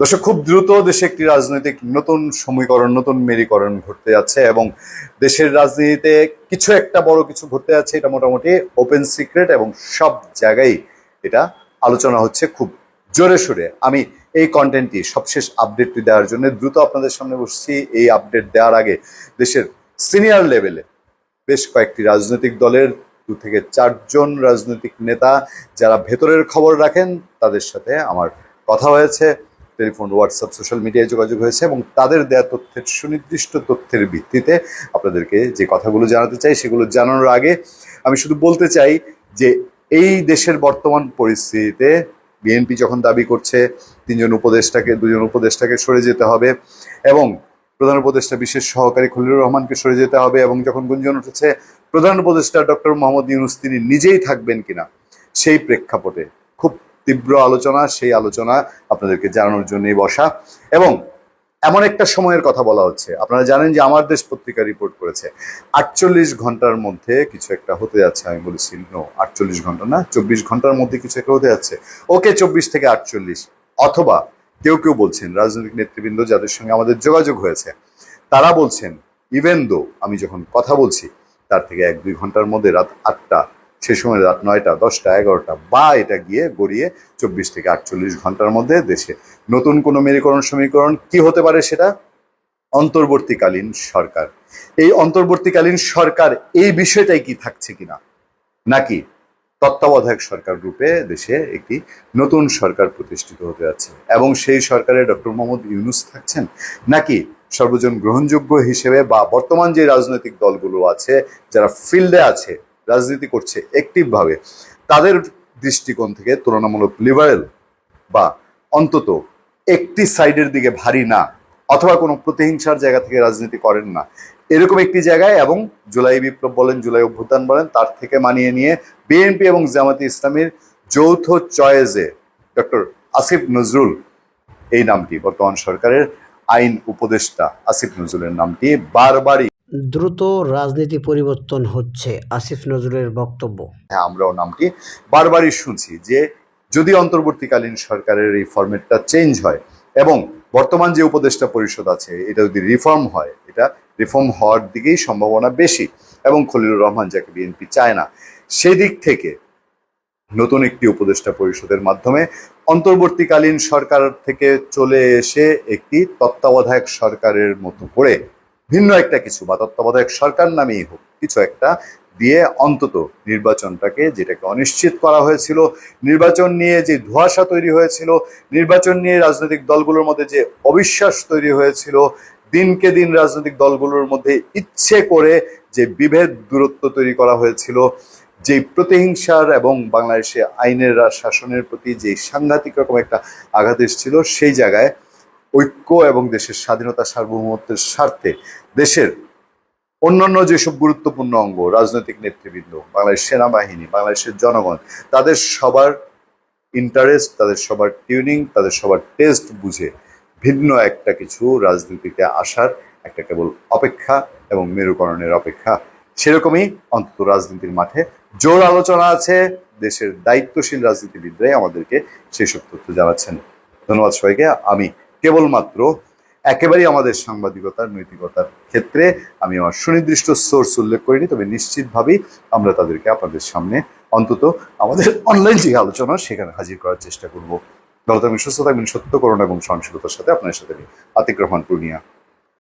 দর্শক, খুব দ্রুত দেশে একটি রাজনৈতিক নতুন সমীকরণ, নতুন মেরীকরণ ঘটতে যাচ্ছে এবং দেশের রাজনীতিতে কিছু একটা বড় কিছু ঘটতে যাচ্ছে। এটা মোটামুটি ওপেন সিক্রেট এবং সব জায়গায় এটা আলোচনা হচ্ছে খুব জোরে সোরে। আমি এই কন্টেন্টটি সবশেষ আপডেটটি দেওয়ার জন্য দ্রুত আপনাদের সামনে বসছি। এই আপডেট দেওয়ার আগে দেশের সিনিয়র লেভেলে বেশ কয়েকটি রাজনৈতিক দলের দু থেকে চারজন রাজনৈতিক নেতা, যারা ভেতরের খবর রাখেন, তাদের সাথে আমার কথা হয়েছে। টেলিফোন, হোয়াটসঅ্যাপ, সোশ্যাল মিডিয়ায় যোগাযোগ হয়েছে এবং তাদের দেয়া তথ্যের, সুনির্দিষ্ট তথ্যের ভিত্তিতে আপনাদেরকে যে কথাগুলো জানাতে চাই সেগুলো জানানোর আগে আমি শুধু বলতে চাই যে এই দেশের বর্তমান পরিস্থিতিতে বিএনপি যখন দাবি করছে তিনজন উপদেষ্টাকে, দুজন উপদেষ্টাকে সরে যেতে হবে এবং প্রধান উপদেষ্টা বিশেষ সহকারী খলিলুর রহমানকে সরে যেতে হবে এবং যখন গুঞ্জন উঠেছে, প্রধান উপদেষ্টা ডক্টর মোহাম্মদ ইউনুস তিনি নিজেই থাকবেন কিনা সেই প্রেক্ষাপটে খুব তীব্র আলোচনা, সেই আলোচনা আপনাদেরকে জানানোর জন্যই বসা। এবং এমন একটা সময়ের কথা বলা হচ্ছে। আপনারা জানেন যে আমার দেশ পত্রিকা রিপোর্ট করেছে। আটচল্লিশ ঘণ্টার মধ্যে কিছু একটা হতে যাচ্ছে, আমি বলেছি নো আটচল্লিশ ঘণ্টা না, চব্বিশ ঘণ্টার মধ্যে কিছু একটা হতে যাচ্ছে। ওকে, চব্বিশ থেকে আটচল্লিশ। অথবা কেউ কেউ বলছেন, রাজনৈতিক নেতৃবৃন্দ যাদের সঙ্গে আমাদের যোগাযোগ হয়েছে, তারা বলছেন ইভেন দো আমি যখন কথা বলছি, তার থেকে এক দুই ঘণ্টার মধ্যে রাত আটটা সে সময় রাত নয়টা, দশটা, এগারোটা, বা এটা গিয়ে গড়িয়ে চব্বিশ থেকে আটচল্লিশ ঘণ্টার মধ্যে দেশে। নতুন কোনো মেরুকরণ, সমীকরণ কি হতে পারে সেটা? অন্তর্বর্তীকালীন সরকার। এই অন্তর্বর্তীকালীন সরকার এই বিষয়টাই কি থাকছে কিনা? নাকি তত্ত্বাবধায়ক সরকার রূপে দেশে একটি নতুন সরকার প্রতিষ্ঠিত হতে যাচ্ছে এবং সেই সরকারে ডক্টর মোহাম্মদ ইউনুস থাকছেন? নাকি সর্বজন গ্রহণযোগ্য হিসেবে বা বর্তমান যে রাজনৈতিক দলগুলো আছে, যারা ফিল্ডে আছে রাজনীতি করছে অ্যাক্টিভভাবে তাদের দৃষ্টিকোণ থেকে তুলনামূলক লিবারেল বা অন্তত একটি সাইডের দিকে ভারী না, অথবা কোনো প্রতিহিংসার জায়গা থেকে রাজনীতি করেন না। এরকম একটি জায়গায় এবং জুলাই বিপ্লব বলেন, জুলাই অভ্যুত্থান বলেন, তার থেকে মানিয়ে নিয়ে বিএনপি এবং জামাতি ইসলামীর যৌথ চয়েজে ডক্টর আসিফ নজরুল এই নামটি, বর্তমান সরকারের আইন উপদেষ্টা আসিফ নজরুলের নামটি বারবারই দ্রুত রাজনীতি পরিবর্তন হচ্ছে, আসিফ নজরুলের বক্তব্য। হ্যাঁ আমরাও নামটি বারবারই শুনছি যে যদি অন্তর্বর্তীকালীন সরকারের এই ফরম্যাটটা চেঞ্জ হয় এবং বর্তমান যে উপদেষ্টা পরিষদ আছে, এটা যদি রিফর্ম হয়, এটা রিফর্ম হওয়ার দিকেই সম্ভাবনা বেশি এবং খলিলুর রহমান যাকে বিএনপি চায় না, সেদিক থেকে নতুন একটি উপদেষ্টা পরিষদের মাধ্যমে অন্তর্বর্তীকালীন সরকার থেকে চলে এসে একটি তত্ত্বাবধায়ক সরকারের মতো করে ভিন্ন একটা কিছু বা তত্ত্বাবধায়ক সরকার নামেই হোক, কিছু একটা দিয়ে অন্তত নির্বাচনটাকে যেটাকে অনিশ্চিত করা হয়েছিল, নির্বাচন নিয়ে যে ধোঁয়াশা তৈরি হয়েছিল, নির্বাচন নিয়ে রাজনৈতিক দলগুলোর মধ্যে যে অবিশ্বাস তৈরি হয়েছিল, দিনকে দিন রাজনৈতিক দলগুলোর মধ্যে ইচ্ছে করে যে বিভেদ দূরত্ব তৈরি করা হয়েছিল যে প্রতিহিংসার এবং বাংলাদেশে আইনের শাসনের প্রতি যে সাংঘাতিক রকম একটা আঘাত এসেছিল, সেই জায়গায় ঐক্য এবং দেশের স্বাধীনতা সার্বভৌমত্বের স্বার্থে দেশের অন্যান্য যেসব গুরুত্বপূর্ণ অঙ্গ, রাজনৈতিক নেতৃবৃন্দ, বাংলাদেশ সেনাবাহিনী, বাংলাদেশের জনগণ, তাদের সবার ইন্টারেস্ট তাদের সবার টিউনিং তাদের সবার টেস্ট বুঝে ভিন্ন একটা কিছু রাজনীতিতে আসার একটা কেবল অপেক্ষা এবং মেরুকরণের অপেক্ষা। সেরকমই অন্তত রাজনীতির মাঠে জোর আলোচনা আছে, দেশের দায়িত্বশীল রাজনীতিবিদরাই আমাদেরকে সেই সব তথ্য জানাচ্ছেন। ধন্যবাদ সবাইকে, আমি কেবলমাত্র একেবারেই আমাদের সাংবাদিকতার, নৈতিকতার ক্ষেত্রে আমি আমার সুনির্দিষ্ট সোর্স উল্লেখ করিনি, তবে নিশ্চিতভাবেই আমরা তাদেরকে আপনাদের সামনে অন্তত আমাদের অনলাইন যে আলোচনা, সেখানে হাজির করার চেষ্টা করব। ভালো থাকবেন, সুস্থ থাকবেন, সত্য এবং সহনশীলতার সাথে আপনার সাথে আতিক রহমান পূর্ণিয়া।